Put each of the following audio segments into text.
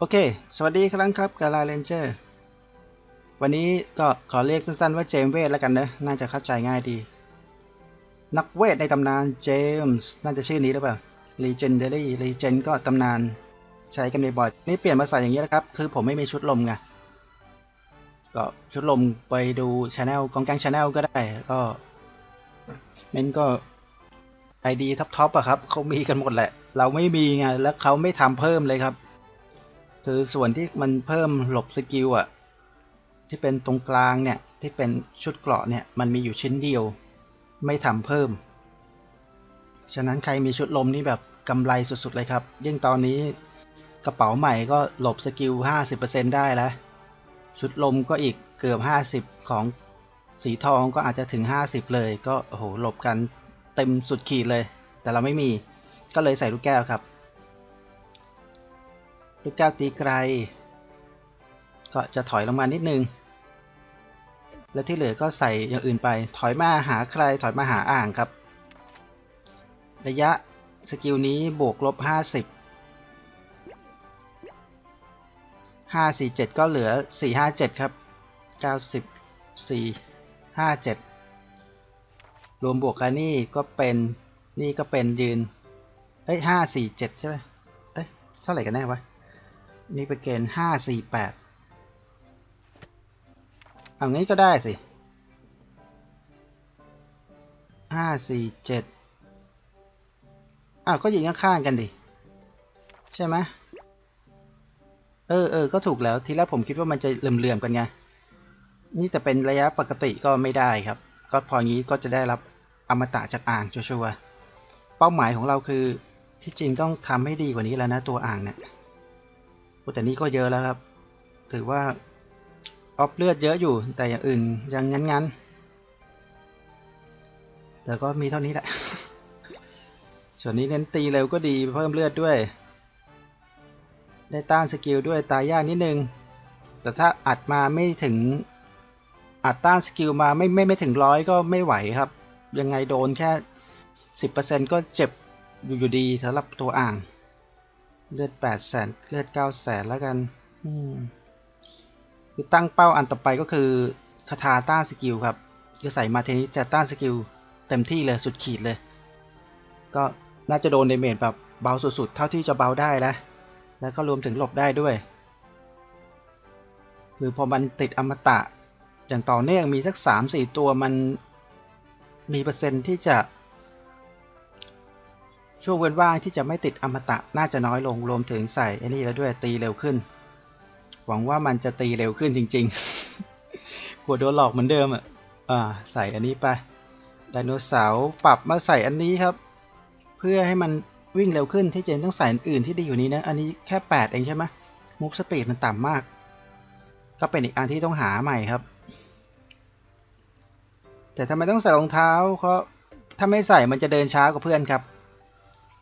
โอเค สวัสดีครั้งครับกาลาเรนเจอร์วันนี้ก็ขอเรียกสั้นๆว่าเจมส์เวทแล้วกันเนอะน่าจะเข้าใจง่ายดี นักเวทในตำนานเจมส์น่าจะชื่อนี้หรือเปล่า Legendary Legend ก็ตำนาน ใช้กันบ่อยๆนี่เปลี่ยนมาใส่อย่างนี้แล้วครับ คือผมไม่มีชุดลมไง ก็ชุดลมไปดูช anel กองแกงช anel ก็ได้ ก็มันก็ไอดีท็อปๆอะครับ เขามีกันหมดแหละ เราไม่มีไง แล้วเขาไม่ทำเพิ่มเลยครับ คือส่วนที่มันเพิ่มหลบสกิลอะที่เป็นตรงกลางเนี่ย ที่เป็นชุดเกราะเนี่ย มันมีอยู่ชิ้นเดียว ไม่ทำเพิ่ม ฉะนั้นใครมีชุดลมนี่แบบกำไรสุดๆเลยครับ ยิ่งตอนนี้กระเป๋าใหม่ก็หลบสกิล 50%ได้แล้ว ชุดลมก็อีกเกือบ 50 ของสีทองก็อาจจะถึง 50 เลย ก็โอ้โหหลบกันเต็มสุดขีดเลย แต่เราไม่มีก็เลยใส่ลูกแก้วครับ ลูกแก้วตีไกล ก็จะถอยลงมานิดนึง แล้วที่เหลือก็ใส่อย่างอื่นไป ถอยมาหาใคร ถอยมาหาอ่างครับ ระยะสกิลนี้บวกลบ 50 547 ก็เหลือ 457 ครับ 90 457 รวมบวกกันนี่ก็เป็นนี่ก็เป็นยืน เอ้ย547 ใช่ไหมเอ้ยเท่าไหร่กันแน่วะ นี่เป็นเกณฑ์548เอางี้ก็ได้สิ547อ้าวก็ยิงข้างๆกันดิ ใช่ไหมเออเออก็ถูกแล้วทีแรกผมคิดว่ามันจะเหลื่อมๆกันไง นี่แต่เป็นระยะปกติก็ไม่ได้ครับ ก็พองี้ก็จะได้รับอมตะจากอ่างชัวร์เป้าหมายของเราคือที่จริงต้องทำให้ดีกว่านี้แล้วนะตัวอ่างเนี่ย แต่นี่ก็เยอะแล้วครับ ถือว่าออฟเลือดเยอะอยู่ แต่อย่างอื่นยังงั้นๆแต่ก็มีเท่านี้แหละ ส่วนนี้เน้นตีเร็วก็ดีเพิ่มเลือดด้วย ได้ต้านสกิลด้วยตายยากนิดนึง แต่ถ้าอัดมาไม่ถึง อัดต้านสกิลมาไม่ไม่ไม่ถึงร้อยก็ไม่ไหวครับ ยังไงโดนแค่สิบเปอร์เซ็นก็เจ็บอยู่อยู่ดีสำหรับตัวอ่าง เลือดแปดแสนเลือดเก้าแสนแล้วกัน อืมคือตั้งเป้าอันต่อไปก็คือคาถาต้านสกิลครับจะใส่มาเทนี้จะต้านสกิลเต็มที่เลยสุดขีดเลย ก็น่าจะโดนเดเมจแบบเบาสุดๆ เท่าที่จะเบาได้แล้ว แล้วก็รวมถึงหลบได้ด้วย คือพอมันติดอมตะ อย่างต่อเนื่องมีสักสามสี่ตัวมันมีเปอร์เซ็นต์ที่จะ ช่วงเว้นว่างที่จะไม่ติดอมตะน่าจะน้อยลงรวมถึงใส่ไอ้นี่แล้วด้วยตีเร็วขึ้น หวังว่ามันจะตีเร็วขึ้นจริงๆกลัวโดนหลอกเหมือนเดิมอะอ่าใส่อันนี้ไปไดโนเสาร์ปรับมาใส่อันนี้ครับ เพื่อให้มันวิ่งเร็วขึ้นที่เจนต้องใส่อันอื่นที่ดีอยู่นี้นะ อันนี้แค่ 8 เองใช่ไหมมูฟสปีดมันต่ำมาก ก็เป็นอีกอันที่ต้องหาใหม่ครับ แต่ทำไมต้องใส่รองเท้าเพราะถ้าไม่ใส่มันจะเดินช้ากว่าเพื่อนครับ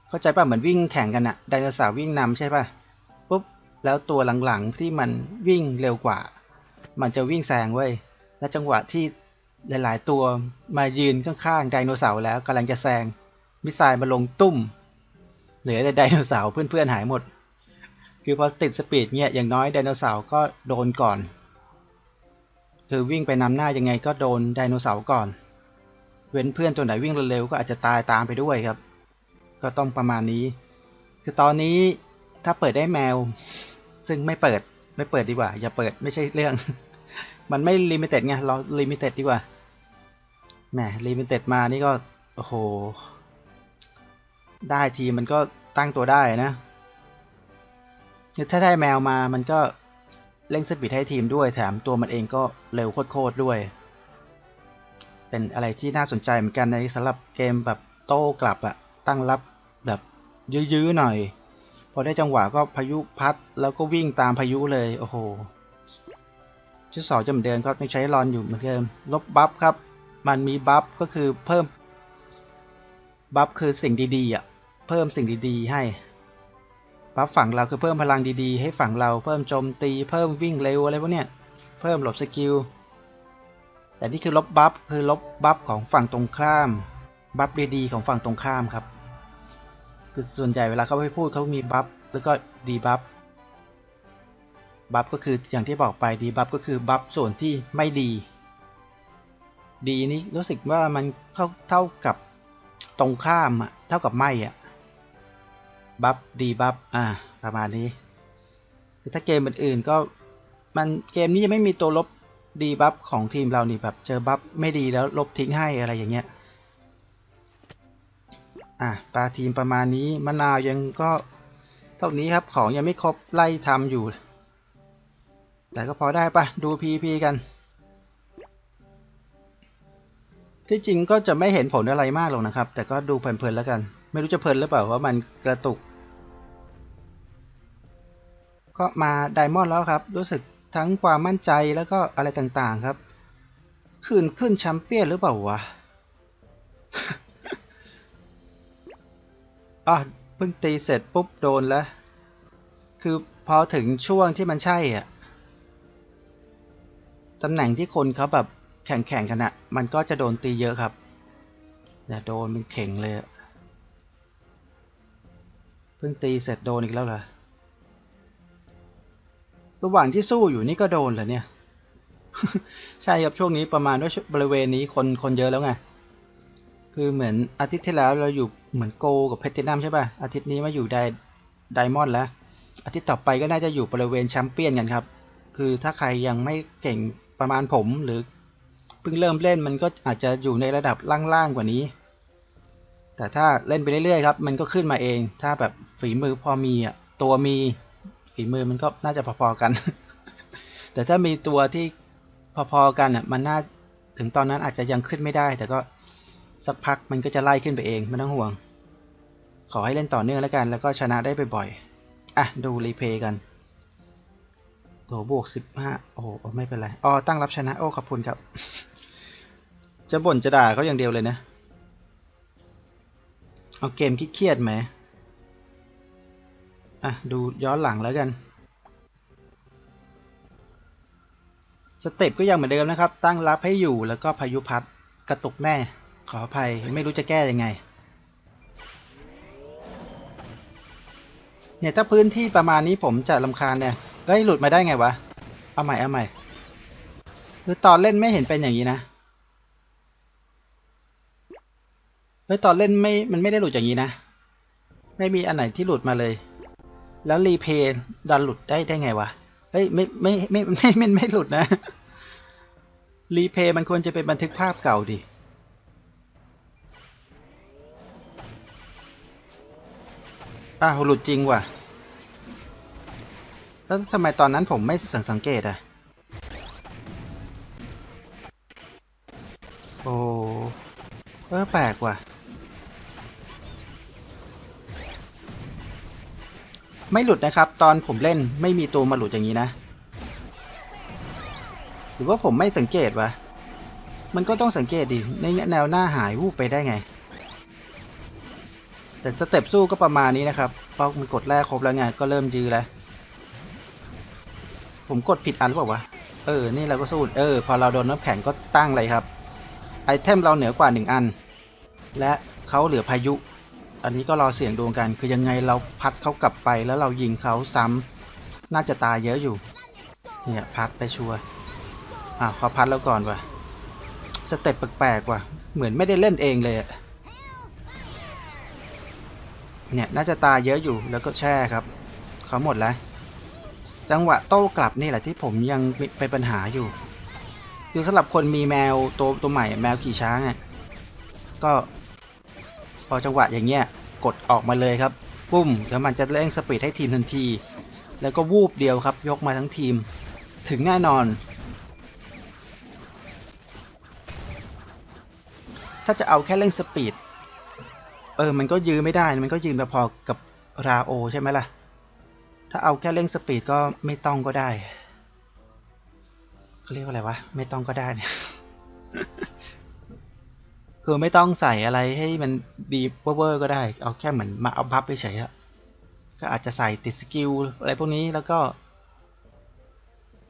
เข้าใจป่ะเหมือนวิ่งแข่งกันอะไดโนเสาร์วิ่งนำใช่ป่ะปุ๊บแล้วตัวหลังๆที่มันวิ่งเร็วกว่า มันจะวิ่งแซงเว้ยและจังหวะที่หลายๆ ตัวมายืนข้างๆไดโนเสาร์แล้วกำลังจะแซงมิสไซล์มาลงตุ้มเหลือแต่ไดโนเสาร์เพื่อนๆหายหมด คือพอติดสปีดเนี่ยอย่างน้อยไดโนเสาร์ก็โดนก่อนคือวิ่งไปนำหน้ายังไงก็โดนไดโนเสาร์ก่อน เว้นเพื่อนตัวไหนวิ่งเร็วๆก็อาจจะตายตามไปด้วยครับ ก็ต้องประมาณนี้ คือตอนนี้ถ้าเปิดได้แมว ซึ่งไม่เปิดไม่เปิดดีกว่า อย่าเปิดไม่ใช่เรื่อง มันไม่ลิมิเต็ดไงเราลิมิเต็ดดีกว่าแหมลิมิเต็ดมานี่ก็ โอ้โห ได้ทีมันก็ตั้งตัวได้นะถ้าได้แมวมามันก็เร่งสปีดให้ทีมด้วยแถมตัวมันเองก็เร็วโคตรด้วย เป็นอะไรที่น่าสนใจเหมือนกันในสำหรับเกมแบบโต้กลับอะ ตั้งรับแบบยื้อๆหน่อย พอได้จังหวะก็พายุพัด แล้วก็วิ่งตามพายุเลย โอ้โห ชุดสองจะเหมือนเดิมก็ยังใช้รอนอยู่เหมือนเดิม ลบบัฟครับ มันมีบัฟก็คือเพิ่ม บัฟคือสิ่งดีๆอะ เพิ่มสิ่งดีๆให้ บัฟฝั่งเราคือเพิ่มพลังดีๆ ให้ฝั่งเรา เพิ่มโจมตี เพิ่มวิ่งเร็วอะไรพวกเนี้ย เพิ่มหลบสกิล แต่นี่คือลบบัฟคือลบบัฟของฝั่งตรงข้าม บัฟดีๆของฝั่งตรงข้ามครับ คือส่วนใหญ่เวลาเขาไปพูดเขามีบัฟแล้วก็ดีบัฟบัฟก็คืออย่างที่บอกไปดีบัฟก็คือบัฟส่วนที่ไม่ดี ดีนี้รู้สึกว่ามันเท่าเท่ากับตรงข้ามอะเท่ากับไม่อะบัฟดีบัฟอ่าประมาณนี้คือถ้าเกมอื่นๆก็มันเกมนี้ยังไม่มีตัวลบดีบัฟของทีมเรานี่แบบเจอบัฟไม่ดีแล้วลบทิ้งให้อะไรอย่างเงี้ย อะปลาทีมประมาณนี้มะนาวยังก็เท่านี้ครับของยังไม่ครบไล่ทำอยู่ แต่ก็พอได้ปะดูพีพีกัน ที่จริงก็จะไม่เห็นผลอะไรมากหรอกนะครับ แต่ก็ดูเพลินๆแล้วกัน ไม่รู้จะเพลินหรือเปล่าว่ามันกระตุก ก็มาไดมอนด์แล้วครับ รู้สึกทั้งความมั่นใจแล้วก็อะไรต่างๆครับ ขึ้นขึ้นแชมเปี้ยนหรือเปล่าวะ อ๋อเพิ่งตีเสร็จปุ๊บโดนแล้ว คือพอถึงช่วงที่มันใช่อะตำแหน่งที่คนเขาแบบแข่งแข่งกันอะมันก็จะโดนตีเยอะครับเนี่ยโดนเป็นเข่งเลยเพิ่งตีเสร็จโดนอีกแล้วเหรอระหว่างที่สู้อยู่นี่ก็โดนเหรอเนี่ย ใช่ครับช่วงนี้ประมาณว่าบริเวณนี้คนคนเยอะแล้วไง คือเหมือนอาทิตย์ที่แล้วเราอยู่เหมือนโกกับเพชรตินัมใช่ป่ะ อาทิตย์นี้มาอยู่ไดไดมอนด์แล้ว อาทิตย์ต่อไปก็น่าจะอยู่บริเวณแชมเปี้ยนกันครับ คือถ้าใครยังไม่เก่งประมาณผมหรือเพิ่งเริ่มเล่นมันก็อาจจะอยู่ในระดับล่างๆกว่านี้ แต่ถ้าเล่นไปเรื่อยๆครับมันก็ขึ้นมาเอง ถ้าแบบฝีมือพอมีอะตัวมีฝีมือมันก็น่าจะพอๆกัน แต่ถ้ามีตัวที่พอๆกันอะมันน่าถึงตอนนั้นอาจจะยังขึ้นไม่ได้ แต่ก็ สักพักมันก็จะไล่ขึ้นไปเองไม่ต้องห่วง ขอให้เล่นต่อเนื่องแล้วกัน แล้วก็ชนะได้บ่อยๆอะ ดูรีเพย์กันโถบวกสิบห้าโอ้โหไม่เป็นไรอ๋อตั้งรับชนะ โอ้ขอบคุณครับ จะบ่นจะด่าเขาอย่างเดียวเลยนะ เอาเกมเครียดไหมอะ ดูย้อนหลังแล้วกัน สเต็ปก็ยังเหมือนเดิมนะครับ ตั้งรับให้อยู่แล้วก็พายุพัดกระตุกแน่ ขออภัยไม่รู้จะแก้ยังไง เนี่ยถ้าพื้นที่ประมาณนี้ผมจะลำคาญเนี่ยเฮ้ยหลุดมาได้ไงวะ เอาใหม่เอาใหม่ คือตอนเล่นไม่เห็นเป็นอย่างนี้นะเฮ้ยตอนเล่นไม่ มันไม่ได้หลุดอย่างนี้นะ ไม่มีอันไหนที่หลุดมาเลย แล้วรีเพย์ดันหลุดได้ได้ไงวะ เฮ้ยไม่ไม่ไม่ไม่ไม่ไม่หลุดนะ รีเพย์มันควรจะเป็นบันทึกภาพเก่าดิ อ้าวหลุดจริงว่ะ แล้วทำไมตอนนั้นผมไม่สังสังเกตอะ โอ้เออแปลกว่ะ ไม่หลุดนะครับ ตอนผมเล่นไม่มีตัวมาหลุดอย่างนี้นะ หรือว่าผมไม่สังเกตวะ มันก็ต้องสังเกตดิ ในแนวหน้าหายวูบไปได้ไง แต่สเต็ปสู้ก็ประมาณนี้นะครับพอมันกดแรกครบแล้วไงก็เริ่มยื้อแล้ว ผมกดผิดอันหรือเปล่าวะ เออ นี่เราก็สู้ เออ พอเราโดนน้ำแข็งก็ตั้งเลยครับ ไอเทมเราเหนือกว่าหนึ่งอัน และเขาเหลือพายุ อันนี้ก็รอเสี่ยงดวงกัน คือยังไงเราพัดเขากลับไปแล้วเรายิงเขาซ้ำน่าจะตายเยอะอยู่ เนี่ยพัดไปชัวร์ อะเขาพัดแล้วก่อนว่ะสเต็ปแปลกๆว่ะ เหมือนไม่ได้เล่นเองเลยอะ เนี่ยน่าจะตายเยอะอยู่แล้วก็แช่ครับเขาหมดแล้ว จังหวะโต้กลับนี่แหละที่ผมยังเป็นปัญหาอยู่คือสำหรับคนมีแมวตัวตัวใหม่แมวขี่ช้างอะก็ พอจังหวะอย่างเงี้ยกดออกมาเลยครับปุ้มแล้วมันจะเร่งสปีดให้ทีมทันที แล้วก็วูบเดียวครับ ยกมาทั้งทีม ถึงแน่นอน ถ้าจะเอาแค่เร่งสปีด เออ มันก็ยื้อไม่ได้ มันก็ยืนพอกับราโอใช่ไหมล่ะ ถ้าเอาแค่เร่งสปีดก็ไม่ต้องก็ได้เขาเรียกว่าอะไรวะ ไม่ต้องก็ได้เนี่ย คือไม่ต้องใส่อะไรให้มันดีเวอร์ก็ได้ เอาแค่เหมือนมาเอาบัฟไปเฉยอะก็อาจจะใส่ติดสกิลอะไรพวกนี้แล้วก็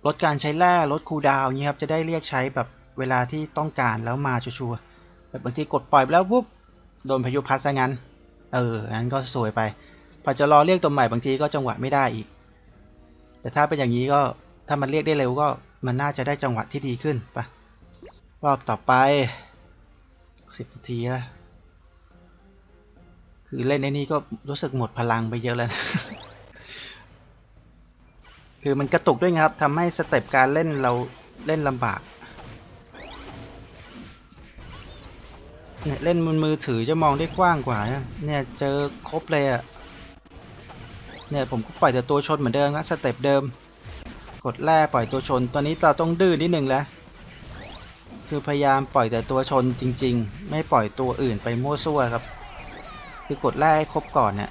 ลดการใช้แร่ลดคูลดาวน์เงี้ยครับ จะได้เรียกใช้แบบเวลาที่ต้องการแล้วมาชัวร์แบบบางทีกดปล่อยไปแล้วปุ๊บ โดนพายุพัดซะงั้น เอองั้นก็สวยไป พอจะรอเรียกตัวใหม่บางทีก็จังหวะไม่ได้อีก แต่ถ้าเป็นอย่างนี้ก็ถ้ามันเรียกได้เร็วก็มันน่าจะได้จังหวะที่ดีขึ้นไปะรอบต่อไปสิบนาทีละคือเล่นในนี้ก็รู้สึกหมดพลังไปเยอะแล้วนะคือมันกระตุกด้วยครับทำให้สเต็ปการเล่นเราเล่นลำบาก เนี่ยเล่นมือมือถือจะมองได้กว้างกว่านะเนี่ยเจอครบเลยอะ่ะเนี่ยผมก็ปล่อยแต่ตัวชนเหมือนเดิมนะสเต็ปเดิม กดแร่ปล่อยตัวชนตอนนี้เราต้องดื้อนิดนึงแล้วคือพยายามปล่อยแต่ตัวชนจริง ๆ ไม่ปล่อยตัวอื่นไปมั่วซั่วครับ คือกดแร่ให้ครบก่อนเนี่ย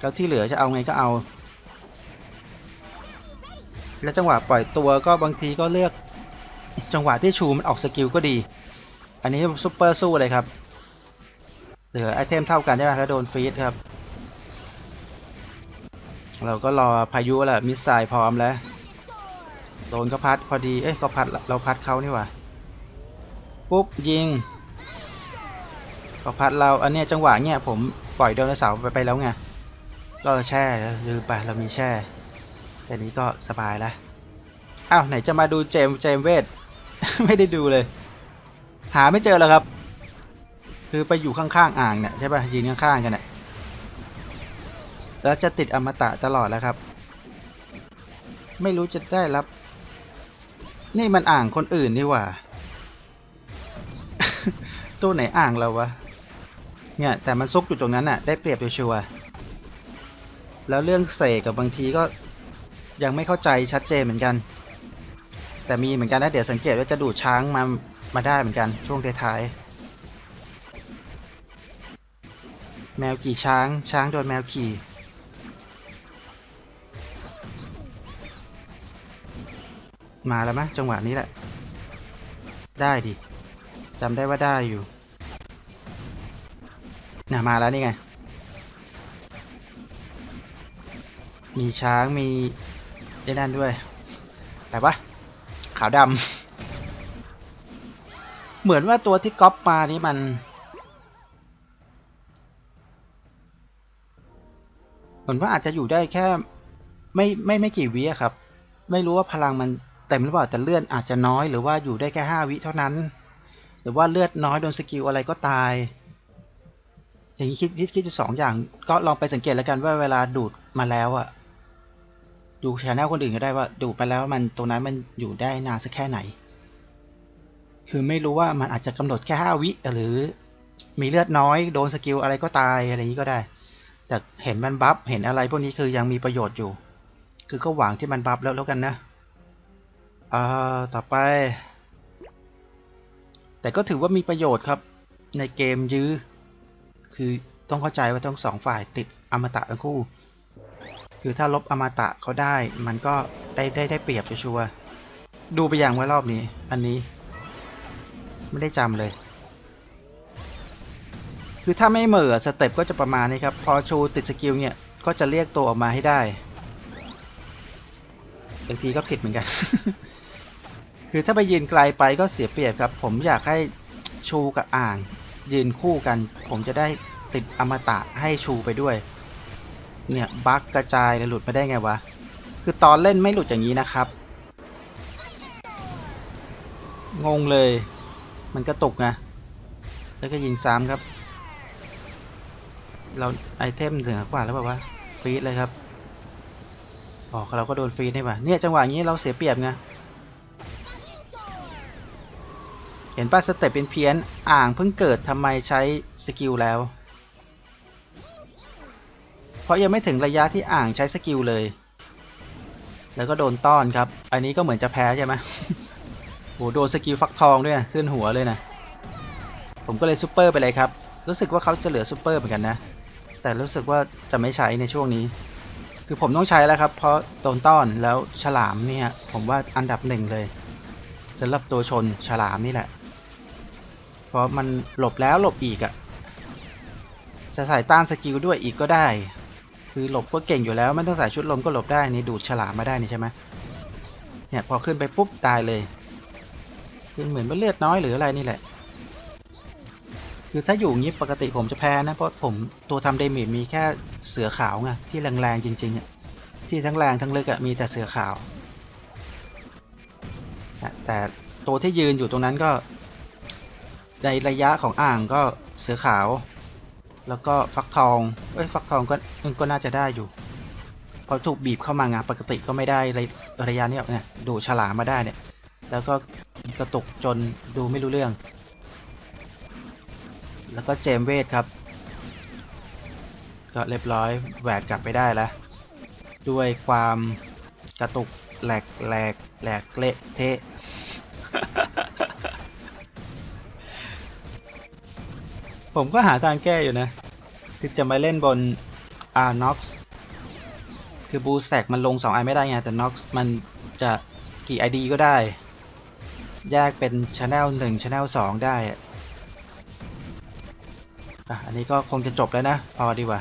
แล้วที่เหลือจะเอาไงก็เอา แล้วจังหวะปล่อยตัวก็บางทีก็เลือก จังหวะที่ชูมันออกสกิลก็ดี อันนี้ซุปเปอร์สู้เลยครับ เหลือไอเทมเท่ากันใช่ไหมแล้วโดนฟีดครับ เราก็รอพายุแหละมิสไซล์พร้อมแล้ว โดนก็พัดพอดี เอ้ยก็พัดเราพัดเขานี่หว่า ปุ๊บยิงก็พัดเรา อันเนี้ยจังหวะเนี้ยผมปล่อยไดนเสาไปไปแล้วไง ก็แช่ลืมไปเรามีแช่แค่นี้ก็สบายแล้วอ้าวไหนจะมาดูเจมเจมเวท ไม่ได้ดูเลย หาไม่เจอแล้วครับ คือไปอยู่ข้างๆอ่างเนี่ยใช่ป่ะยืนข้างๆกันเนี่ยแล้วจะติดอมตะตลอดแล้วครับ ไม่รู้จะได้รับ นี่มันอ่างคนอื่นนี่หว่าตัวไหนอ่างเราวะ เนี่ยแต่มันซุกอยู่ตรงนั้นน่ะ ได้เปรียบโดยชัวร์แล้วเรื่องเสกกับบางทีก็ยังไม่เข้าใจชัดเจนเหมือนกัน แต่มีเหมือนกันนะเดี๋ยวสังเกตว่าจะดูดช้างมา มาได้เหมือนกันช่วงท้ายๆแมวขี่ช้าง ช้างโดนแมวขี่มาแล้วมะจังหวะนี้แหละ ได้ดิจำได้ว่าได้อยู่น่ะมาแล้วนี่ไง มีช้างมีได้นั่นด้วยแต่ว่าขาวดำ เหมือนว่าตัวที่ก๊อปมานี่มัน เหมือนว่าอาจจะอยู่ได้แค่ ไม่ไม่ไม่กี่วิครับ ไม่รู้ว่าพลังมันเต็มหรือเปล่าแต่เลือดอาจจะน้อยหรือว่าอยู่ได้แค่ห้าวิเท่านั้น หรือว่าเลือดน้อยโดนสกิลอะไรก็ตาย อย่างนี้คิดคิดคิดอยู่สองอย่างก็ลองไปสังเกตแล้วกันว่าเวลาดูดมาแล้วอะดูชแนลคนอื่นก็ได้ว่าดูดไปแล้วมันตรงนั้นมันอยู่ได้นานสักแค่ไหน คือไม่รู้ว่ามันอาจจะกำหนดแค่ห้าวิหรือ มีเลือดน้อยโดนสกิลอะไรก็ตายอะไรนี้ก็ได้ แต่เห็นมันบัฟเห็นอะไรพวกนี้คือยังมีประโยชน์อยู่ คือก็หวังที่มันบัฟแล้วแล้วกันนะอ่าต่อไป แต่ก็ถือว่ามีประโยชน์ครับ ในเกมยื้อ คือต้องเข้าใจว่าต้องสองฝ่ายติดอมตะทั้งคู่ คือถ้าลบอมตะเขาได้ มันก็ได้ได้ได้เปรียบชัวร์ดูไปอย่างว่ารอบนี้ อันนี้ ไม่ได้จำเลย คือถ้าไม่เหม่อสเต็ปก็จะประมาณนี้ครับ พอชูติดสกิลเนี่ย ก็จะเรียกตัวออกมาให้ได้บางทีก็ผิดเหมือนกัน คือถ้าไปยืนไกลไปก็เสียเปรียบครับ ผมอยากให้ชูกับอ่าง ยืนคู่กัน ผมจะได้ติดอมตะให้ชูไปด้วย เนี่ยบั๊กกระจายเลยหลุดไมาได้ไงวะ คือตอนเล่นไม่หลุดอย่างนี้นะครับ งงเลย มันกระตุกไงแล้วก็ยิงซ้ำครับ เราไอเทมเหนือกว่าแล้วแบบว่าฟรีดเลยครับอ๋อเราก็โดนฟรีดได้ป่ะเนี่ยจังหวะนี้เราเสียเปรียบไงเห็นป้าสเต็ปเป็นเพี้ยนอ่างเพิ่งเกิดทำไมใช้สกิลแล้ว เพราะยังไม่ถึงระยะที่อ่างใช้สกิลเลย แล้วก็โดนต้อนครับ อันนี้ก็เหมือนจะแพ้ใช่ไหม หโดนสกิลฟักทองด้วยนะขึ้นหัวเลยนะ ผมก็เลยซูเปอร์ไปเลยครับ รู้สึกว่าเขาจะเหลือซูเปอร์เหมือนกันนะ แต่รู้สึกว่าจะไม่ใช้ในช่วงนี้ คือผมต้องใช้แล้วครับ เพราะโดนต้อนแล้วฉลามเนี่ย ผมว่าอันดับหนึ่งเลยสำหรับตัวชนฉลามนี่แหละ เพราะมันหลบแล้วหลบอีกอะ่ะ จะใส่ต้านสกิลด้วยอีกก็ได้ คือหลบก็เก่งอยู่แล้วไม่ต้องใส่ชุดลมก็หลบได้นี่ดูดฉลามมาได้นี่ใช่ไหมเนี่ยพอขึ้นไปปุ๊บตายเลย คือเหมือนว่าเลือดน้อยหรืออะไรนี่แหละ คือถ้าอยู่งี้ปกติผมจะแพ้นะ เพราะผมตัวทำเดเมจมีแค่เสือขาวไงที่แรงๆจริงๆอะที่ทั้งแรงทั้งลึกอะมีแต่เสือขาว แต่ตัวที่ยืนอยู่ตรงนั้นก็ ในระยะของอ่างก็เสือขาว แล้วก็ฟักทองเอ้ยฟักทองก็ก็น่าจะได้อยู่เพอถูกบีบเข้ามางานปกติก็ไม่ได้ระระยะนี้หรอกเนี่ยดูฉลามมาได้เนี่ย แล้วก็กระตุกจนดูไม่รู้เรื่อง แล้วก็เจมเวทครับ ก็เรียบร้อยแหวกกลับไปได้แล้ว ด้วยความกระตุกแหลกแหลกแหลกเละเทะผมก็หาทางแก้อยู่นะคือจะมาเล่นบนอ่าน็อกคือบูสแต็กมันลง2ไอไม่ได้ไง แต่น็อกมันจะกี่ ID ก็ได้ แยกเป็นช anel 1 channel 2ได้อะอะอันนี้ก็คงจะจบแล้วนะ พอดีกว่า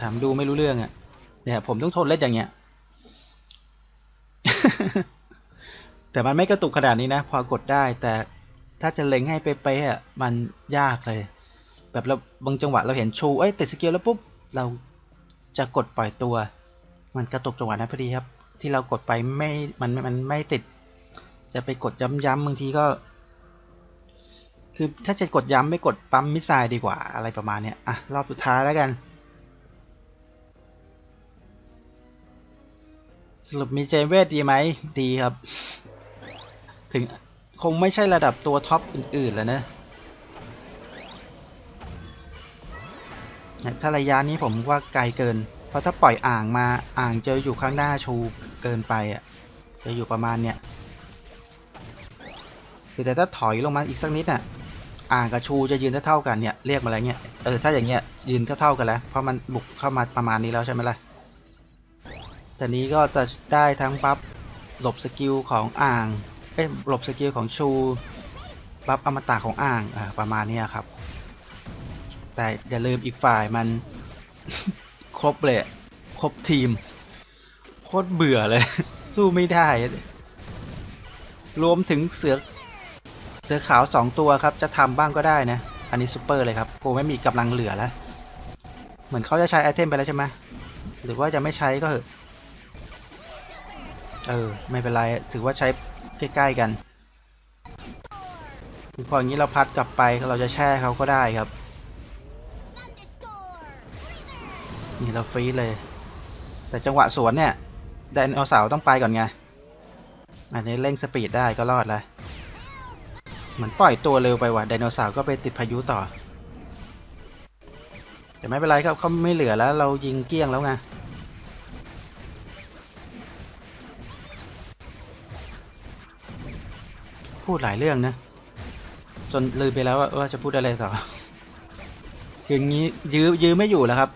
ถามดูไม่รู้เรื่องอะ่ะ เนี่ยผมต้องทนเล่นอย่างเงี้ย แต่มันไม่กระตุกขนาดนี้นะ พอกดได้ แต่ถ้าจะเล็งให้เป๊ะๆอะมันยากเลย แบบเราบางจังหวะเราเห็นชู เอ้ยติดสกิลแล้วปุ๊บ เราจะกดปล่อยตัว มันกระตุกจังหวะนั้นพอดีครับ ที่เรากดไปไม่ มันมันไม่ติด จะไปกดย้ำๆบางทีก็ คือถ้าจะกดย้ำไม่กดปั๊มมิสไซล์ดีกว่าอะไรประมาณเนี้ยอะ รอบสุดท้ายแล้วกันสรุปมีเจมเวทดีไหมดีครับ ถึงคงไม่ใช่ระดับตัวท็อปอื่นๆแล้วนะเนี่ยถ้าระยะนี้ผมว่าไกลเกิน เพราะถ้าปล่อยอ่างมาอ่างจะอยู่ข้างหน้าชูเกินไปอะ จะอยู่ประมาณเนี้ย คือแต่ถ้าถอยลงมาอีกสักนิดน่ะอ่างกับชูจะยืนเท่าๆกันเนี่ยเรียกมาอะไรเงี้ยเออถ้าอย่างเงี้ยยืนเท่าๆกันแล้วเพราะมันบุกเข้ามาประมาณนี้แล้วใช่ไหมล่ะแต่นี้ก็จะได้ทั้งบัฟหลบสกิลของอ่างเอ้ยหลบสกิลของชูบัฟอมตะของอ่างอ่าประมาณนี้ครับ แต่อย่าลืมอีกฝ่ายมันครบเลยครบทีมโคตรเบื่อเลย สู้ไม่ได้ รวมถึงเสือ เสือขาวสองตัวครับ จะทำบ้างก็ได้นะ อันนี้ซูเปอร์เลยครับกูไม่มีกำลังเหลือแล้ว เหมือนเขาจะใช้ไอเทมไปแล้วใช่ไหมหรือว่าจะไม่ใช้ก็เถอะเออ ไม่เป็นไร ถือว่าใช้ใกล้ ๆ กันพออย่างนี้เราพัดกลับไปเราจะแช่เขาก็ได้ครับ นี่เราฟรีเลย แต่จังหวะสวนเนี่ยไดโนเสาร์ต้องไปก่อนไง อันนี้เร่งสปีดได้ก็รอดแล้ว เหมือนปล่อยตัวเร็วไปว่ะไดโนเสาร์ก็ไปติดพายุต่อแต่ไม่เป็นไรครับเขาไม่เหลือแล้วเรายิงเกลี้ยงแล้วไงพูดหลายเรื่องนะ จนลืมไปแล้วว่าจะพูดอะไรต่อคืออย่างนี้ยื้อยื้อไม่อยู่แล้วครับ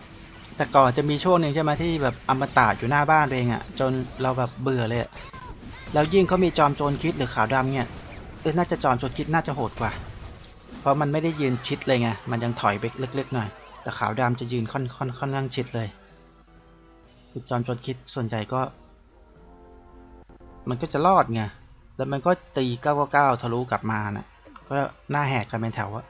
แต่ก่อนจะมีช่วงหนึ่งใช่ไหมที่แบบอมตะอยู่หน้าบ้านเองอะ่ะ จนเราแบบเบื่อเลยแล้วยิ่งเขามีจอมโจรคิดหรือขาวดำเนี่ย เออน่าจะจอมโจรคิดน่าจะโหดกว่า เพราะมันไม่ได้ยืนชิดเลยไง มันยังถอยไปเล็กๆหน่อย แต่ขาวดำจะยืนค่อนค่อนค่อนข้างชิดเลยคือจอมโจรคิดส่วนใหญ่ก็ มันก็จะรอดไง แล้วมันก็ตี999ทะลุกลับมานะ่ะ ก็หน้าแหกกันเป็นแถวอะ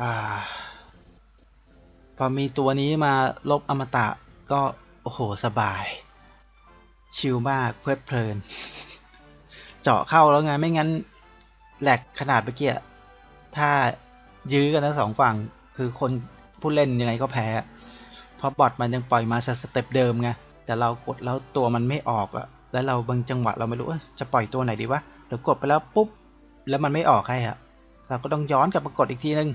อพอมีตัวนี้มาลบอมตะก็ โอ้โห สบาย ชิลมากเพลิดเพลิน เจาะเข้าแล้วไงไม่งั้นแหลกขนาดเมื่อกี้ถ้ายื้อกันทั้งสองฝั่ง คือคนผู้เล่นยังไงก็แพ้ เพราะบอทมันยังปล่อยมาสเต็ปเดิมไงแต่เรากดแล้วตัวมันไม่ออกอะแล้วเราบางจังหวะเราไม่รู้ว่าจะปล่อยตัวไหนดีวะเดี๋ยวกดไปแล้วปุ๊บแล้วมันไม่ออกให้อะเราก็ต้องย้อนกลับมากดอีกทีนึง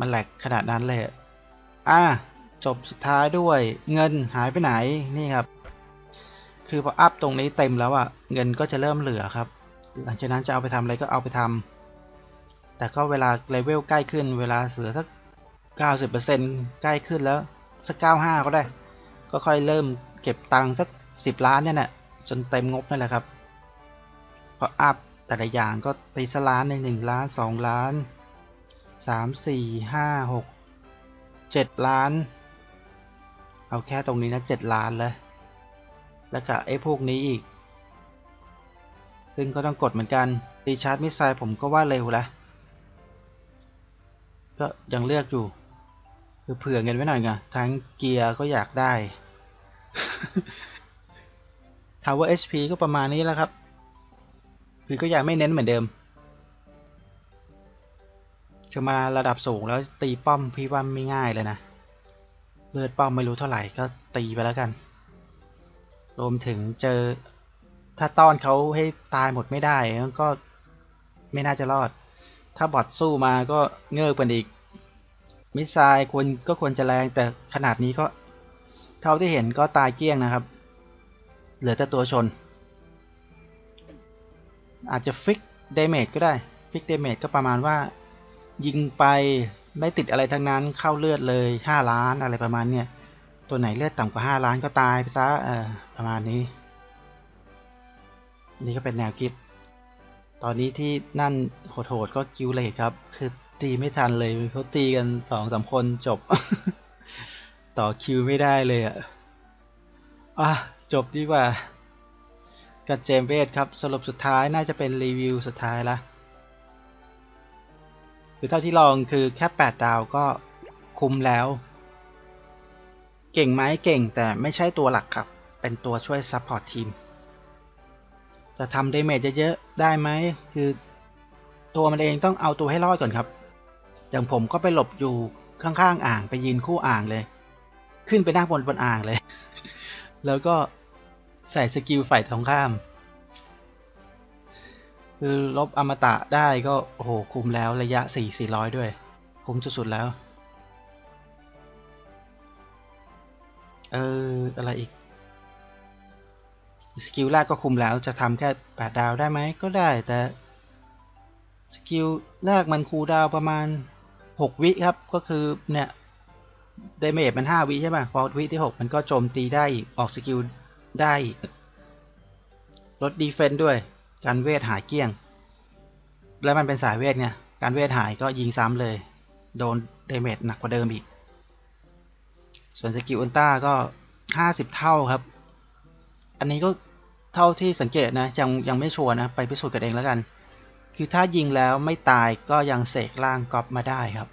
มันแหลกขนาดนั้นเลยอะอะ จบสุดท้ายด้วยเงินหายไปไหนนี่ครับ คือพออัพตรงนี้เต็มแล้วอะเงินก็จะเริ่มเหลือครับ หลังจากนั้นจะเอาไปทำอะไรก็เอาไปทำแต่ก็เวลาเลเวลใกล้ขึ้น เวลาเหลือสักเก้าสิบเปอร์เซ็นใกล้ขึ้นแล้วสักเก้าห้าก็ได้ ก็ค่อยเริ่มเก็บตังค์สักสิบล้านเนี่ยแหละจนเต็มงบนั่นแหละครับพออัพแต่ละอย่างก็ตีสล้านในหนึ่งล้านสองล้านสามสี่ห้าหกเจ็ดล้าน เอาแค่ตรงนี้นะเจ็ดล้านเลย แล้วก็ไอ้พวกนี้อีก ซึ่งก็ต้องกดเหมือนกันตีชาร์จมิสไซล์ผมก็ว่าเร็วแล้วก็ยังเลือกอยู่ คือเผื่อเงินไว้หน่อยไงทั้งเกียร์ก็อยากได้ Tower HP ก็ประมาณนี้แล้วครับ คือก็อยากไม่เน้นเหมือนเดิมจะมาระดับสูงแล้วตีป้อมพี่ว่าไม่ง่ายเลยนะ เลือดป้อมไม่รู้เท่าไหร่ก็ตีไปแล้วกัน รวมถึงเจอถ้าต้อนเขาให้ตายหมดไม่ได้ก็ไม่น่าจะรอด ถ้าบอทสู้มาก็เงือบกันอีก มิสไซล์ควรก็ควรจะแรงแต่ขนาดนี้ก็ เท่าที่เห็นก็ตายเกลี้ยงนะครับ เหลือแต่ตัวชน อาจจะฟิกเดเมจก็ได้ ฟิกเดเมจก็ประมาณว่า ยิงไป ไม่ติดอะไรทั้งนั้นเข้าเลือดเลย 5 ล้านอะไรประมาณเนี้ยตัวไหนเลือดต่ำกว่า 5 ล้านก็ตายไปซะเออประมาณนี้ นี่ก็เป็นแนวคิด ตอนนี้ที่นั่นโหดๆก็คิวเลยครับ คือตีไม่ทันเลยเขาตีกันสองสามคนจบ ต่อคิวไม่ได้เลยอะอะจบดีกว่ากับเจมเวสครับสรุปสุดท้ายน่าจะเป็นรีวิวสุดท้ายละ คือเท่าที่ลองคือแค่ 8 ดาวก็คุ้มแล้ว เก่งไหมเก่งแต่ไม่ใช่ตัวหลักครับ เป็นตัวช่วยซัพพอร์ตทีม จะทำเดเมจเยอะๆ ได้ไหม คือตัวมันเองต้องเอาตัวให้รอดก่อนครับ อย่างผมก็ไปหลบอยู่ข้างๆ อ่างไปยืนคู่อ่างเลย ขึ้นไปนั่งบนบนอ่างเลย แล้วก็ใส่สกิลฝ่ายตรงข้าม คือลบอมตะได้ก็โอ้โหคุมแล้วระยะ 4 400 ด้วย คุมสุดๆแล้ว เออ อะไรอีก สกิลแรกก็คุมแล้วจะทำแค่ 8 ดาวได้ไหมก็ได้แต่ สกิลแรกมันคูดาวประมาณ 6 วิครับ ก็คือเนี่ยเดเมจมัน 5 วิใช่ไหมพอวิที่ 6 มันก็โจมตีได้อีกออกสกิลได้อีกลดดีเฟนต์ด้วย การเวทหายเกลี้ยง แล้วมันเป็นสายเวทไงการเวทหายก็ยิงซ้ำเลย โดนเดเมจหนักกว่าเดิมอีก ส่วนสกิลอุลต้าก็50เท่าครับ อันนี้ก็เท่าที่สังเกตนะ ยังยังไม่ชัวร์นะ ไปพิสูจน์กันเองแล้วกัน คือถ้ายิงแล้วไม่ตายก็ยังเสกล่างก๊อปมาได้ครับ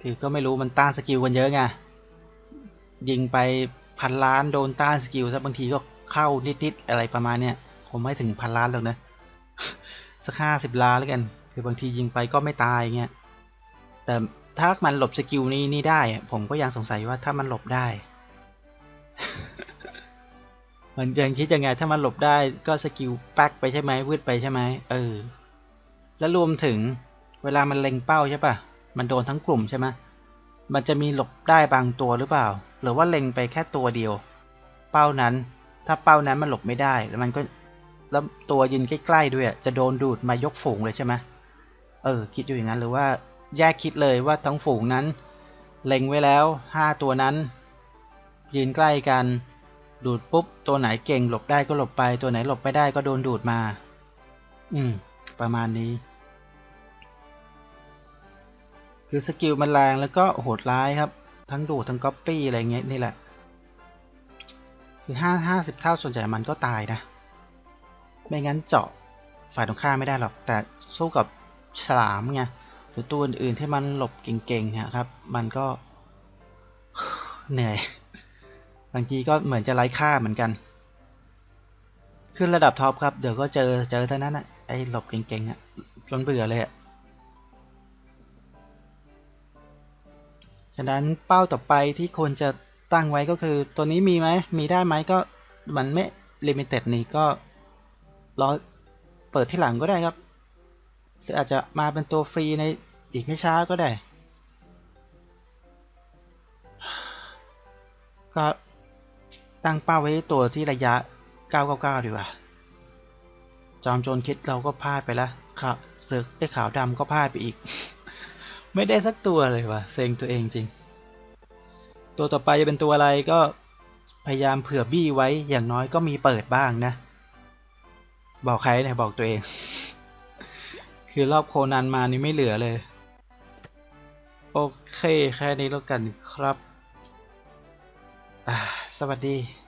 คือก็ไม่รู้มันต้านสกิลกันเยอะไง ยิงไปพันล้านโดนต้านสกิลซะบางทีก็ เข้านิดๆอะไรประมาณเนี้ยผมไม่ถึงพันล้านหรอกนะ สักห้าสิบล้านแล้วกัน คือบางทียิงไปก็ไม่ตายเงี้ยแต่ถ้ามันหลบสกิลนี้นี่ได้ ผมก็ยังสงสัยว่าถ้ามันหลบได้ มันยังคิดยังไง ถ้ามันหลบได้ก็สกิลแป๊กไปใช่ไหมวืดไปใช่ไหมเออ แล้วรวมถึงเวลามันเล็งเป้าใช่ปะมันโดนทั้งกลุ่มใช่ไหมมันจะมีหลบได้บางตัวหรือเปล่าหรือว่าเล็งไปแค่ตัวเดียว เป้านั้น ถ้าเป้านั้นมันหลบไม่ได้ แล้วมันก็แล้วตัวยืนใกล้ๆด้วยจะโดนดูดมายกฝูงเลยใช่ไหมเออ คิดอยู่อย่างนั้นหรือว่าแยกคิดเลยว่าทั้งฝูงนั้น เล็งไว้แล้วห้าตัวนั้น ยืนใกล้กัน ดูดปุ๊บ ตัวไหนเก่งหลบได้ก็หลบไปตัวไหนหลบไม่ได้ก็โดนดูดมา อืม ประมาณนี้ คือสกิลมันแรงแล้วก็โหดร้ายครับ ทั้งดูดทั้งก๊อปปี้อะไรเงี้ยนี่แหละ คือห้าห้าสิบเท่าส่วนใหญ่มันก็ตายนะ ไม่งั้นเจาะฝ่ายตรงข้ามไม่ได้หรอก แต่สู้กับฉลามไงหรือตัวอื่นๆที่มันหลบเก่งๆครับ มันก็เหนื่อย บางทีก็เหมือนจะไร้ค่าเหมือนกัน ขึ้นระดับท็อปครับ เดี๋ยวก็เจอเจอเท่านั้นอะไอ้หลบเก่งๆอะจนเบื่อเลยอะฉะนั้นเป้าต่อไปที่ควรจะ ตั้งไว้ก็คือตัวนี้มีไหมมีได้ไหมก็มันไม่ลิมิเต็ดนี่ก็รอเปิดที่หลังก็ได้ครับ หรืออาจจะมาเป็นตัวฟรีในอีกไม่ช้าก็ได้ ก็ตั้งเป้าไว้ตัวที่ระยะ 999 ดีกว่า จอมโจรคิดเราก็พลาดไปแล้วข่าวเสือกได้ขาวดำก็พลาดไปอีก ไม่ได้สักตัวเลยว่ะเซ็งตัวเองจริง ตัวต่อไปจะเป็นตัวอะไรก็พยายามเผื่อบี้ไว้อย่างน้อยก็มีเปิดบ้างนะ บอกใครเนี่ยบอกตัวเอง คือรอบโคนันมานี่ไม่เหลือเลย โอเค แค่นี้แล้วกันครับ สวัสดี